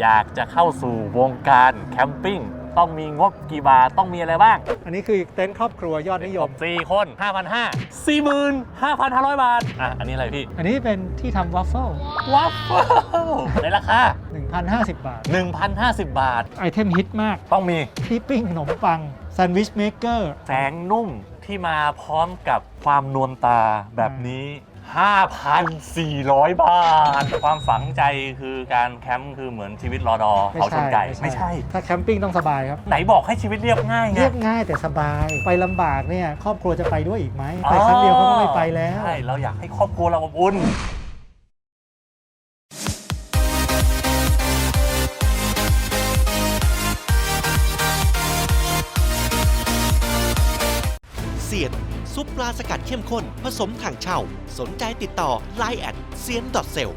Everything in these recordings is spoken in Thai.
อยากจะเข้าสู่วงการแคมปิ้งต้องมีงบกี่บาทต้องมีอะไรบ้าง อันนี้คือเต็นท์ครอบครัวยอดนิยม 4 คน 5,500 45,500 บาท อะ อันนี้อะไรพี่ อันนี้เป็นที่ทำวัฟเฟิลวัฟเฟิลในราคา 1,050 บาท 1,050 บาท ไอเทมฮิตมาก ต้องมีที่ปิ้งขนมปังแซนด์วิชเมเกอร์แสงนุ่มที่มาพร้อมกับความนวลตาแบบนี้ 5,400 บาท ความฝังใจคือการแคมป์คือเหมือนชีวิตรอดอเขาชนไก่ไม่ใช่ ถ้าแคมปิ้งต้องสบายครับ ไหนบอกให้ชีวิตเรียบง่ายไงเรียบง่ายแต่สบายไปลำบากเนี่ยครอบครัวจะไปด้วยอีกไหมไปครั้งเดียวเขาก็ไม่ไปแล้วใช่เราอยากให้ครอบครัวเราอบอุ่นเซียน ซุปปลาสกัดเข้มข้น ผสมถังเช่า สนใจติดต่อ Line แอดเซียนดอทเซล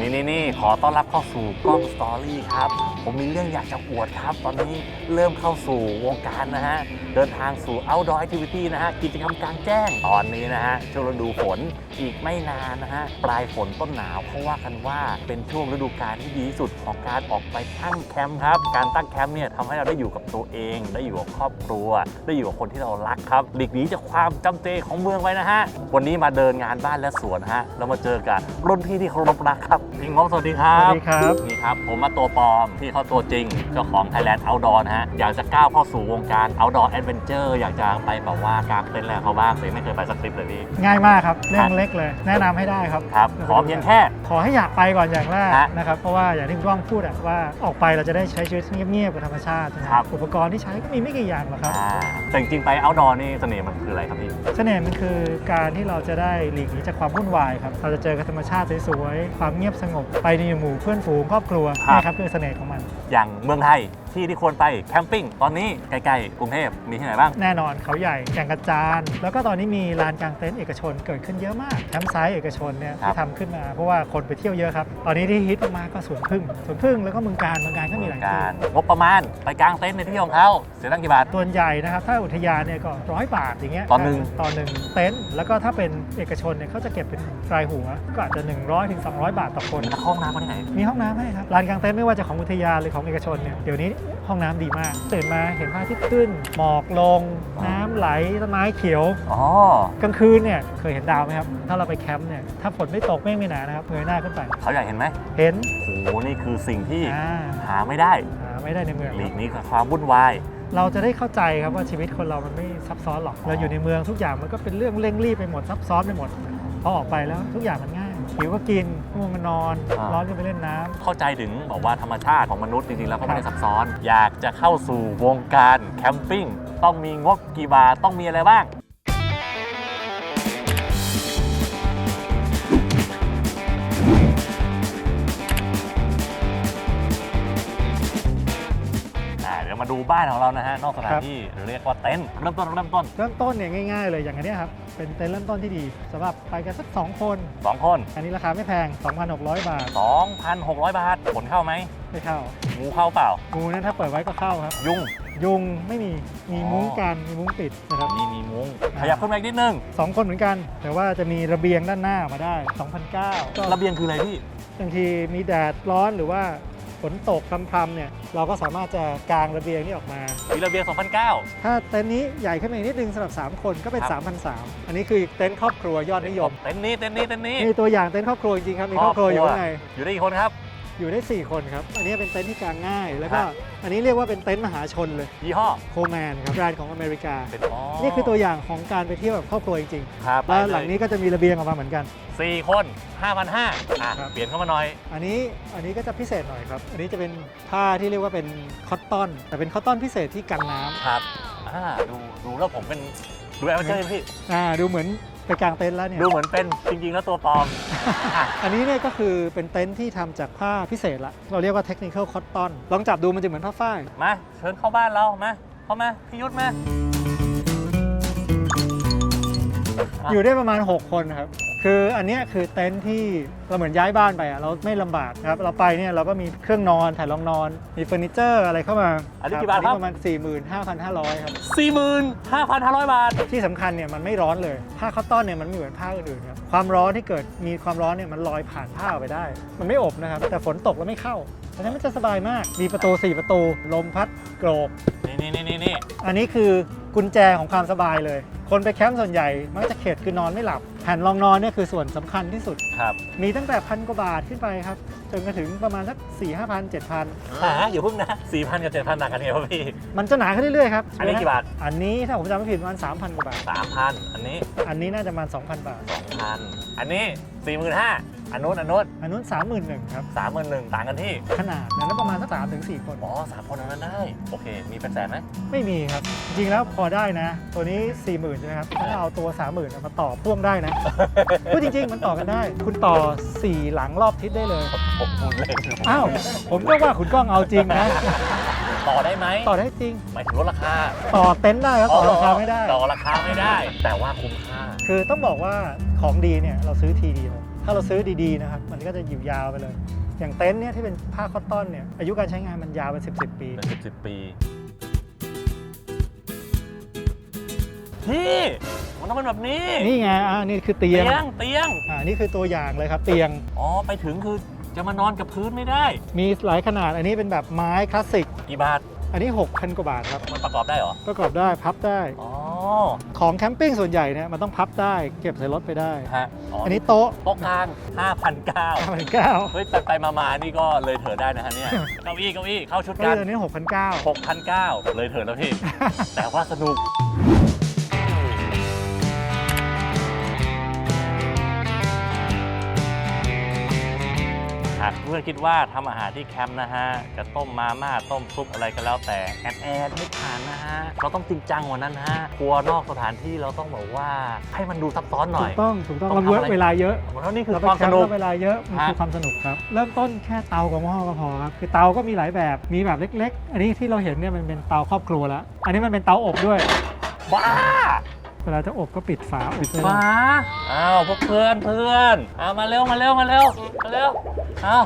นี่นี่นี่ขอต้อนรับเข้าสู่กล้องสตอรี่ครับ ผมมีเรื่องอยากจะอวดครับ ตอนนี้เริ่มเข้าสู่วงการนะฮะ เดินทางสู่ outdoor activity นะฮะ กิจกรรมกลางแจ้ง ตอนนี้นะฮะ ช่วงฤดูฝนอีกไม่นานนะฮะ ปลายฝนต้นหนาวเขาว่ากันว่าเป็นช่วงฤดูกาลที่ดีที่สุดของการออกไปตั้งแคมป์ครับ การตั้งแคมป์เนี่ยทำให้เราได้อยู่กับตัวเอง ได้อยู่กับครอบครัว ได้อยู่กับคนที่เรารักครับ หลีกหนีจากความจำเจของเมืองไว้นะฮะ วันนี้มาเดินงานบ้านและสวนฮะ เรามาเจอกับรุ่นพี่ที่เคารพรักครับพี่งบสวัสดีครัสวับสดีครับ นี่ครับ ผมมาตัวปลอมพี่เขาตัวจริงเจ้าของ Thailand Outdoor นะฮะ อยากจะก้าวเข้าสู่วงการ Outdoor Adventure อยากจะไปแบบว่ากางเต็นท์อะไรกับเขาบ้างแต่ไม่เคยไปสักทริปเลยพี่ ง่ายมากครับ เรื่องเล็กเลย แนะนำให้ได้ครับ ครับ ขอเพียงแค่ ขอให้อยากไปก่อนอย่างแรกฮะนะครับ เพราะว่าอย่างที่คุณก้องพูดอะว่าออกไปเราจะได้ใช้ชีวิตเงียบๆกับธรรมชาตินะคครัรับบอุปกรณ์ที่ใช้ก็มีไม่กี่อย่างหรอกครับ อ่าแต่จริงๆไป Outdoor นี่เสน่ห์มันคืออะไรครับพี่ เสน่ห์มันคือการที่เราจะได้หลีกหนีจากความวุ่นวายครับ เราจะเจอกับธรรมชาติสวยๆ ความเงียบสงบ ไปในหมู่เพื่อนฝูงครอบครัวครับ นี่ครับคือเสน่ห์ของมันอย่างเมืองไทยที่ที่ควรไปแคมปิ้งตอนนี้ใกล้ๆกรุงเทพมีที่ไหนบ้าง แน่นอนเขาใหญ่แก่งกระจาน แล้วก็ตอนนี้มีลานกลางเต็นท์เอกชนเกิดขึ้นเยอะมากแคมป์ไซต์เอกชนเนี่ยครับ ที่ทำขึ้นมาเพราะว่าคนไปเที่ยวเยอะครับ ตอนนี้ที่ฮิตมากๆก็สวนพึ่งสวนพึ่งแล้วก็เมืองการเมืองการก็มีหลายที่การงบประมาณไปกางเต็นท์ในที่ของเขาเสียตั้งกี่บาทส่วนใหญ่นะครับ ถ้าอุทยานเนี่ยก็ร้อยบาทอย่างเงี้ยต่อหนึ่ง ต่อหนึ่งเต็นท์แล้วก็ถ้าเป็นเอกชนเนี่ยเขาจะเก็บเป็นรายหัวก็อาจจะ 100ถึง200บาทต่อคนมีนักห้องน้ำเขาที่ไหน มีห้องน้ำให้ครับลานกลางเต็นท์ไม่ว่าจะของอุทยานหรือของเอกชนเนี่ยเดี๋ยวนี้ห้องน้ำดีมากตื่นมาเห็นพระอาทิตย์ขึ้น หมอกลง น้ำไหลต้นไม้เขียวอ๋อกลางคืนเนี่ยเคยเห็นดาวไหมครับ ถ้าเราไปแคมป์เนี่ยถ้าฝนไม่ตกเมฆไม่หนานะครับเงยหน้าขึ้นไปเขาอยากเห็นไหมเห็นโอ้โหนี่คือสิ่งที่อ่าหาไม่ได้หาไม่ได้ในเมืองหลีคกรับหนี้กับความวุ่นวายเราจะได้เข้าใจครับว่าชีวิตคนเรามันไม่ซับซ้อนหรอกเราอยู่ในเมืองทุกอย่างมันก็เป็นเรื่องเร่งรีบไปหมดซับซ้อนไปหมดพอออกไปแล้วทุกอย่างมันง่าย หิวก็กินง่วงก็นอน อ่า ร้อนก็ไปเล่นน้ำ เข้าใจถึงบอกว่าธรรมชาติของมนุษย์จริงๆแล้วก็ไม่ได้ซับซ้อน อยากจะเข้าสู่วงการแคมปิ้งต้องมีงบกี่บาทต้องมีอะไรบ้าง มาดูบ้านของเรานะฮะนอกสถานครับที่หรือเรียกว่าเต็นท์เริ่มต้นเริ่มต้นเริ่มต้นเนี่ยง่ายๆเลยอย่างอันเนี้ยครับเป็นเต็นท์เริ่มต้นที่ดีสำหรับไปกันสัก2คน2คนอันนี้ราคาไม่แพง 2,600 บาท2,600 บาทผลเข้าไหมไม่เข้างูเข้าเปล่า งูนั้นถ้าเปิดไว้ก็เข้าครับ ยุ่งยุงไม่มีมีอ๋อมุ้งกันมีมุ้งปิดนะครับมีมีมุ้งขยับขึ้นมาอีกนิดนึงสองคนเหมือนกัน แต่ว่าจะมีระเบียงด้านหน้ามาได้2,009ก็ระเบียงคืออะไรพี่บางทีมีแดดร้อนหรือว่า ฝนตกพรำๆเนี่ยเราก็สามารถจะกางระเบียงนี้ออกมา มีระเบียง 2,009 ถ้าเต็นท์นี้ใหญ่ขึ้นมาอีกนิดนึงสำหรับ 3 คนก็เป็นครับ 3,003อันนี้คือเต็นท์ครอบครัวยอดนิยม เต็นท์นี้เต็นท์นี้เต็นท์นี้ มีตัวอย่างเต็นท์ครอบครัวจริงๆครับมีครอบครัวอยู่ข้างในอยู่ได้กี่คนครับ อยู่ได้ 4 คนครับ อันนี้เป็นเต็นท์ที่กางง่าย แล้วก็ครับอันนี้เรียกว่าเป็นเต็นท์มหาชนเลยยี่ห้อโคแมนครับแบรนด์ของอเมริกา เป็นอ๋อนี่คือตัวอย่างของการไปเที่ยวแบบครอบครัวจริงครับๆแล้วหลังนี้ก็จะมีระเบียงออกมาเหมือนกัน สี่คน5,500อะครับ เปลี่ยนเข้ามาหน่อย อันนี้อันนี้ก็จะพิเศษหน่อยครับ อันนี้จะเป็นผ้าที่เรียกว่าเป็นคอตตอน แต่เป็นคอตตอนพิเศษที่กันน้ำครับอ่าดูดูแล้วผมเป็นดูแอลเจอร์พี่อ่าดูเหมือน ไปกางเต็นท์แล้วเนี่ย ดูเหมือนเป็นจริง ๆ แล้วตัวปลอมอะ อันนี้เนี่ยก็คือเป็นเต็นท์ที่ทำจากผ้าพิเศษละ เราเรียกว่าเทคนิคอลคอตตอนลองจับดูมันจะเหมือนผ้าฝ้าย มา เชิญเข้าบ้านเรา มาเข้ามาพี่ยุทธมา อยู่ได้ประมาณ 6 คนครับโคืออันเนี้ยคือเต็นท์ที่เราเหมือนย้ายบ้านไปอะเราไม่ลำบากนะครับเราไปเนี่ยเราก็มีเครื่องนอนแผ่นรองนอน มีเฟอร์นิเจอร์อะไรเข้ามาอันนี้กี่บาทครับ ประมาณ 45,500 ครับ 45,500 บาท ที่สำคัญเนี่ยมันไม่ร้อนเลย ผ้าคอตตอนเนี่ยมันไม่เหมือนผ้าอื่นๆครับความร้อนที่เกิดมีความร้อนเนี่ยมันลอยผ่านผ้าออกไปได้ มันไม่อบนะครับแต่ฝนตกแล้วไม่เข้าเพราะฉะนั้นมันจะสบายมากมีประตู4ประตูลมพัดโกรกนี่นี่นี่นี่นี่อันนี้คือกุญแจของความสบายเลย คนไปแคมป์ส่วนใหญ่มักจะเข็ดคือนอนไม่หลับแผ่นรองนอนเนี่ยคือส่วนสำคัญที่สุด ครับมีตั้งแต่พันกว่าบาทขึ้นไปครับ จนกระถึงประมาณสัก4 5 0 0 0 7,000 หาอยู่าเพิ่งนะ4,000กับ7,000ต่างกันไงวะพี่ มันจะหนาขึ้นเรื่อยๆครับอันนี้กี่บาทอันนี้ถ้าผมจำไม่ผิดประมาณ3,000 กว่าบาท3,000อันนี้อันนี้น่าจะประมาณ2,000 บาท2,000อันนี้45,000อันนู้นอันนู้นอันนู้น31,000ครับ31,000ต่างกันที่ขนาดนั้นประมาณสักสามถึงสี่คน อ๋อสามคนอันนั้นได้ โอเค มีเป็นแสนไหมไม่มีครับ จริงๆแล้วพอได้นะ ตัวนี้ 4 0,000ใช่ไหมครับถ้าเอาตัว 30,000มาต่อพ่วงได้นะพูดจริง ๆ มันต่อกันได้ คุณต่อ 4 หลังรอบทิศได้เลย ผมพูดเล่นอ้าว ผมก็ว่าคุณก้องเอาจริงนะ ต่อได้ไหมต่อได้จริง หมายถึงลดราคาต่อเต็นท์ได้ครับต่อราคาไม่ได้ ต่อราคาไม่ได้ แต่ว่าคุ้มค่า คือต้องบอกว่าของดีเนี่ยเราซื้อทีเดียว ถ้าเราซื้อดีๆนะครับมันก็จะอยู่ยาวไปเลย อย่างเต็นท์เนี่ยที่เป็นผ้าคอตตอนเนี่ยอายุการใช้งานมันยาวเป็น10 10 ปี เป็นสิบสิบปี พี่มัน ต้องเป็นแบบนี้ นี่ไงอ่านี่คือเตียเตีงยงเตียง อ่า นี่คือตัวอย่างเลยครับ เตียง อ๋อ ไปถึงคือจะมานอนกับพื้นไม่ได้ มีหลายขนาด อันนี้เป็นแบบไม้คลาสสิก กี่บาท อันนี้ 6,000 กว่าบาทครับ มันประกอบได้เหรอ ประกอบได้ พับได้ อ๋อ ของแคมปิ้งส่วนใหญ่เนี่ยมันต้องพับได้ เก็บใส่รถไปได้ ฮะอ๋ออันนี้โต๊ะ โต๊ะกลาง5,900 5,900เฮ้ยไปไปมามานี่ก็เลยเถิดได้นะฮะเนี่ย เก้าอี้เก้าอี้เข้าชุดก็กันอันนี้6,900 6,900เลยเถิดแล้วพี่ แต่ว่าสนุก พื่อนคิดว่าทำอาหารที่แคมป์นะฮะจะต้มมาม่าต้มซุปอะไรก็แล้วแต่แอดแอดไม่ผ่านนะฮะเราต้องจริงจังกว่านั้นนะฮะครัวนอกสถานที่เราต้องบอกว่าให้มันดูซับซ้อนหน่ถูอยกต้องถูกต้องต้องเราเวิร์กทำอะไรเวลาเยอะเพราะนี่คือเราไปความแคสมป์นุกแล้วเวลาเยอะมันคือฮะความสนุกครับเริ่มต้นแค่เตากับหม้อก็พอครับคือเตาก็มีหลายแบบมีแบบเล็ก ๆ อันนี้ที่เราเห็นเนี่ยมันเป็นเตาครอบครัวแล้วอันนี้มันเป็นเตาอบด้วยบ้าเวลาจะอบก็ปิดฝาอบเลยฟ้าอ้าวพวกเพื่อนเพื่อนเอามาเร็วมาเร็วมาเร็วมาเร็วเอา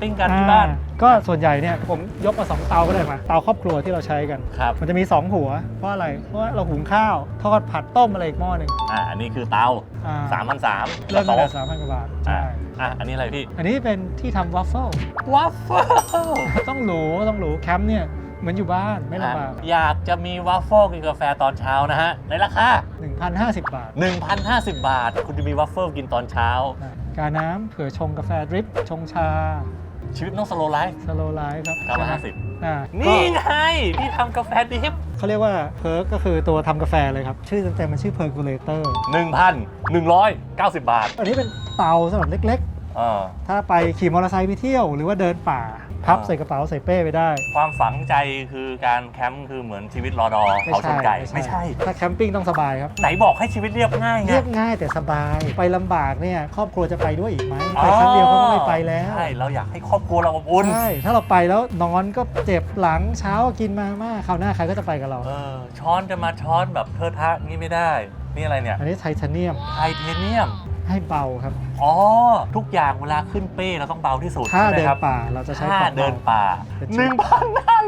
ปิ้งกันที่บ้าน อ่ก็ส่วนใหญ่เนี่ยผมยกมาสองเตาก็ได้มาเตาครอบครัวที่เราใช้กัน ครับ มันจะมี 2 หัว เพราะอะไร เพราะว่าเราหุงข้าว ทอดผัดต้มอะไรอีกหม้อหนึ่งอ่าอันนี้คือเตาอ่าสามพันสามเริ่มตั้งแต่สามพันกว่าบาทอ่าใช่อะอันนี้อะไรพี่ อันนี้เป็นที่ทำวัฟเฟิลวัฟเฟิลต้องหรูต้องหรูแคมป์เนี่ยเหมือนอยู่บ้านไม่ลำบากอยากจะมีวัฟเฟิลกินกาแฟตอนเช้านะฮะ ในราคา1,050 บาท 1,050 บาท คุณจะมีวัฟเฟิลกินตอนเช้าอะ กาน้ำเผื่อชงกาแฟดริป ชงชาชีวิตต้องสโลไลฟ์ สโลไลฟ์ครับ950 อ่านี่ก็ไงที่ทำกาแฟดิฟเขาเรียกว่าเพิร์กก็คือตัวทำกาแฟเลยครับ ชื่อเต็มๆมันชื่อเพอร์กูเลเตอร์ 1,190 บาท อันนี้เป็นเตาสำหรับเล็กเออๆถ้าไปขี่มอเตอร์ไซค์ไปเที่ยวหรือว่าเดินป่าพับอ่าใส่กระเป๋าใส่เป้ไปได้ ความฝังใจคือการแคมป์คือเหมือนชีวิตรอดอเขาชนไก่ไม่ใช่ ถ้าแคมปิ้งต้องสบายครับ ไหนบอกให้ชีวิตเรียบง่ายไง เรียบง่ายแต่สบายไปลำบากเนี่ยครอบครัวจะไปด้วยอีกไหมไปครั้งเดียวเขาก็ไม่ไปแล้วใช่เราอยากให้ครอบครัวเราอบอุ่นใช่ถ้าเราไปแล้วนอนก็เจ็บหลังเช้ากินมาม่าคราวหน้าใครก็จะไปกับเรา เออ ช้อนจะมาช้อนแบบเทอะทะงี้ไม่ได้ นี่อะไรเนี่ย อันนี้ไทเทเนียมไทเทเนียม ให้เบาครับ อ๋อ ทุกอย่างเวลาขึ้นเป้เราต้องเบาที่สุดถ้าใช่ไหมเดินครับป่าเราจะใช้ถ้าความเดินเบาป่าเป็นชุด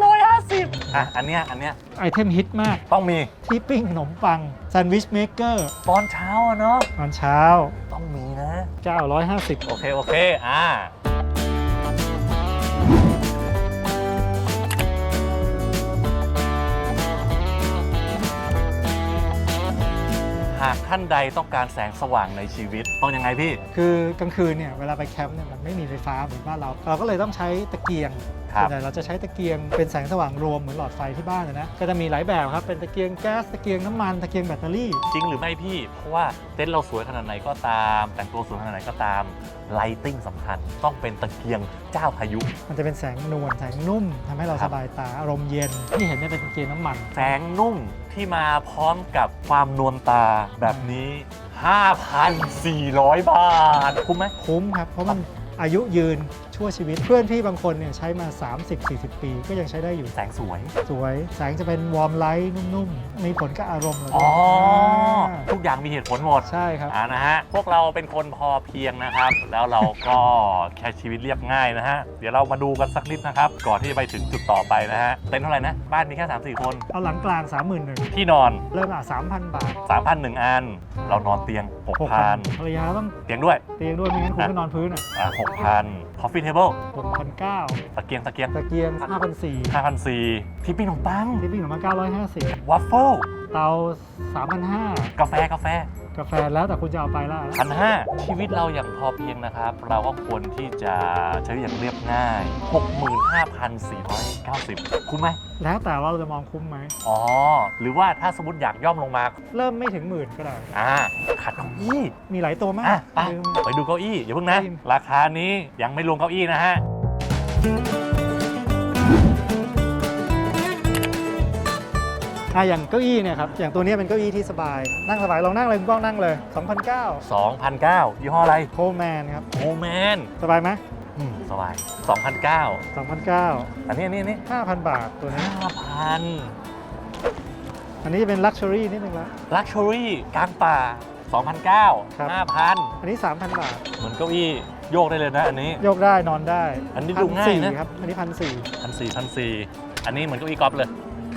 1,550 อะ อันเนี้ยอันเนี้ยไอเทมฮิตมากต้องมีที่ปิ้งขนมปังแซนด์วิชเมเกอร์ตอนเช้าอะเนาะตอนเช้า ต้องมีนะ 950โอเค โอเค อ่าากท่านใดต้องการแสงสว่างในชีวิต ต้องยังไงพี่ คือกลางคืนเนี่ยเวลาไปแคมป์เนี่ยมันไม่มีไฟฟ้าเหมือนบ้านเรา เราก็เลยต้องใช้ตะเกียง ครับ ส่วนใหญ่เราจะใช้ตะเกียงเป็นแสงสว่างรวมเหมือนหลอดไฟที่บ้านเลยนะก็จะมีหลายแบบครับเป็นตะเกียงแก๊สตะเกียงน้ำมันตะเกียงแบตเตอรี่ จริงหรือไม่พี่ เพราะว่าเต็นท์เราสวยขนาดไหนก็ตาม แต่งตัวสวยขนาดไหนก็ตามไลติ้งสำคัญ ต้องเป็นตะเกียงเจ้าพายุ มันจะเป็นแสงนวลแสงนุ่มทำให้เราครัสบบายตาอารมณ์เย็นที่เห็นเนี่ยเป็นตะเกียงน้ำมันแสงนุ่มที่มาพร้อมกับความนวลตาแบบนี้ 5,400 บาท คุ้มไหม คุ้มครับเพราะมันอายุยืน ชั่วชีวิต เพื่อนพี่บางคนเนี่ยใช้มา 30-40 ปี ก็ยังใช้ได้อยู่ แสงสวย สวย แสงจะเป็นวอร์มไลท์นุ่มๆ มีผลกับอารมณ์เลยอ๋อาทุกอย่างมีเหตุผลหมดใช่ครับ อ่านะฮะ พวกเราเป็นคนพอเพียงนะครับ แล้วเราก็แค่ชีวิตเรียบง่ายนะฮะ เดี๋ยวเรามาดูกันสักนิดนะครับ ก่อนที่จะไปถึงจุดต่อไปนะฮะ เต็นท์เท่าไหร่นะ บ้านมีแค่3 4 คน เอาหลังกลาง 31,000ที่นอน เริ่มอะ3,000 บาท3,000หนึ่งอัน เรานอนเตียง 6,000 ภรรยาต้องเตียงด้วย เตียงด้วยไม่งั้นคุณก็นอนพื้นอะ อ่า6,000 coffee table 6,900ตะเกียงตะเกียงตะเกียง5,400 5,400ที่ปิ้งขนมปังที่ปิ้งขนมปัง950วัฟเฟิลเตา3,500กาแฟกาแฟ กาแฟแล้วแต่คุณจะเอาไปละพันห้าชีวิตเราอย่างพอเพียงนะครับ เราก็ควรที่จะใช้อย่างเรียบง่าย 65,490 คุ้มไหม แล้วแต่ว่าเราจะมองคุ้มไหม อ๋อ หรือว่าถ้าสมมติอยากย่อมลงมา เริ่มไม่ถึงหมื่นก็ได้ อ่า ขัดเก้าอี้ มีหลายตัวมากอะไปลืม ไปดูเก้าอี้อย่าเพิ่งนะจริงราคานี้ยังไม่รวมเก้าอี้นะฮะ อะอย่างเก้าอี้เนี่ยครับ อย่างตัวเนี้ยเป็นเก้าอี้ที่สบาย นั่งสบาย ลองนั่งเลยคุณก้องนั่งเลย 2,009 2,009 ยี่ห้ออะไรโคแมนครับ โอแมนสบายไหมอืมสบาย2,009 2,009 อันนี้อันนี้อันนี้5,000 บาทตัวนี้ 5,000 อันนี้จะเป็นลักชัวรี่นิดนึงละลักชัวรี่กลางป่า2,009ครับ5,000 อันนี้ 3,000 บาท เหมือนเก้าอี้โยกได้เลยนะอันนี้ โยกได้นอนได้อันนี้ดูง่ายนะ 1,400ครับ อันนี้พันสี่พันสี่พันสี่อันนี้เหมือนเก้าอี้กอล์ฟเลย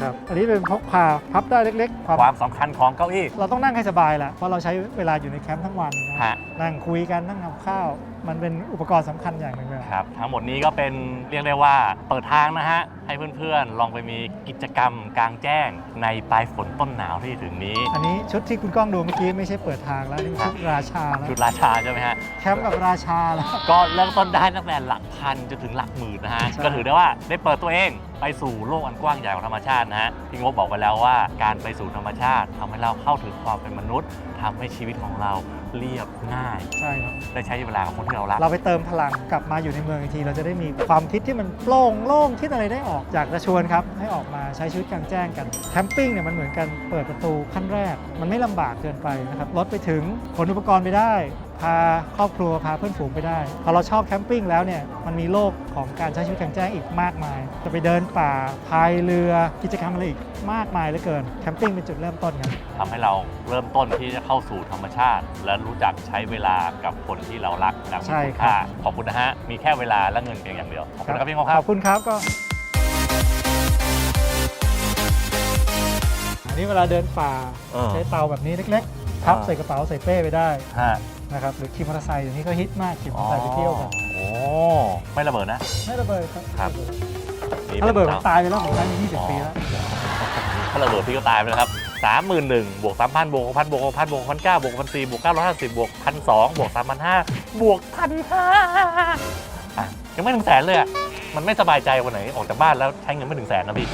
ครับ อันนี้เป็นพกพาพับได้เล็ก ๆ ความความสำคัญของเก้าอี้ เราต้องนั่งให้สบายแหละเพราะเราใช้เวลาอยู่ในแคมป์ทั้งวันนะฮะ นั่งคุยกันนั่งทำข้าวมันเป็นอุปกรณ์สำคัญอย่างหนึ่งเลย ครับทั้งหมดนี้ก็เป็นเรียกได้ว่าเปิดทางนะฮะ ให้เพื่อนๆ ลองไปมีกิจกรรมกลางแจ้งในปลายฝนต้นหนาวที่ถึงนี้ อันนี้ชุดที่คุณก้องดูเมื่อกี้ไม่ใช่เปิดทางแล้วนี่ชุดราชาแล้วจุดราชาใช่ไหมฮะ แคมป์กับราชาแล้ว ก็เริ่มต้นได้ตั้งแต่หลักพันจนถึงหลักหมื่นนะฮะ ใช่ ก็ถือได้ว่าได้เปิดตัวเองไปสู่โลกอันกว้างใหญ่ของธรรมชาตินะฮะพี่งบบอกไปแล้วว่าการไปสู่ธรรมชาติทำให้เราเข้าถึงความเป็นมนุษย์ทำให้ชีวิตของเราเรียบง่ายใช่ครับ ได้ใช้เวลากับคนที่เรารัก เราไปเติมพลังกลับมาอยู่ในเมืองอีกที เราจะได้มีความคิดที่มันโปร่งโล่งคิดอะไรได้ออกอยากจะชวนครับ ให้ออกมาใช้ชีวิตกลางแจ้งกันแคมปิ้งเนี่ยมันเหมือนกันเปิดประตูขั้นแรก มันไม่ลำบากเกินไปนะครับรถไปถึงขนอุปกรณ์ไปได้ พาครอบครัวพาเพื่อนฝูงไปได้ พอเราชอบแคมปิ้งแล้วเนี่ยมันมีโลกของการใช้ชีวิตกลางแจ้งอีกมากมาย จะไปเดินป่าพายเรือกิจกรรมอะไรอีกมากมายเหลือเกินแคมปิ้งเป็นจุดเริ่มต้นครับทำให้เราเริ่มต้นที่จะเข้าสู่ธรรมชาติ และรู้จักใช้เวลากับคนที่เรารักอย่างมีใช่คุณครับค่าขอบคุณนะฮะมีแค่เวลาและเงินเพียงอย่างเดียวขอบคุณครับพี่งงคขรับอบคุณครับก็อันนี้เวลาเดินป่าเออใช้เตาแบบนี้เล็กๆพับอ่าใส่กระเป๋าใส่เป้ไปได้ฮะ นะครับหรือขี่มอเตอร์ไซค์เดี๋ยวนี้ก็ฮิตมากขี่มอเตอร์ไซค์ไปเที่ยวกันโอ้ไม่ระเบิดนะ ไม่ระเบิดครับครับ ถ้าระเบิดมันตายไปแล้วผมใช้มาอ๋อ20 ปีแล้ว ถ้าระเบิดพี่ก็ตายไปแล้วครับสามหมื่นหนึ่งบวกสามพันบวกหกพันบวกหกพันบวกพันเก้าบวกพันสี่บวกเก้าร้อยห้าสิบบวกพันสองบวกสามพันห้าบวกพันห้าอะยังไม่ถึงแสนเลยอะมันไม่สบายใจวันไหนออกจากบ้านแล้วใช้เงินไม่ถึงแสนนะพี่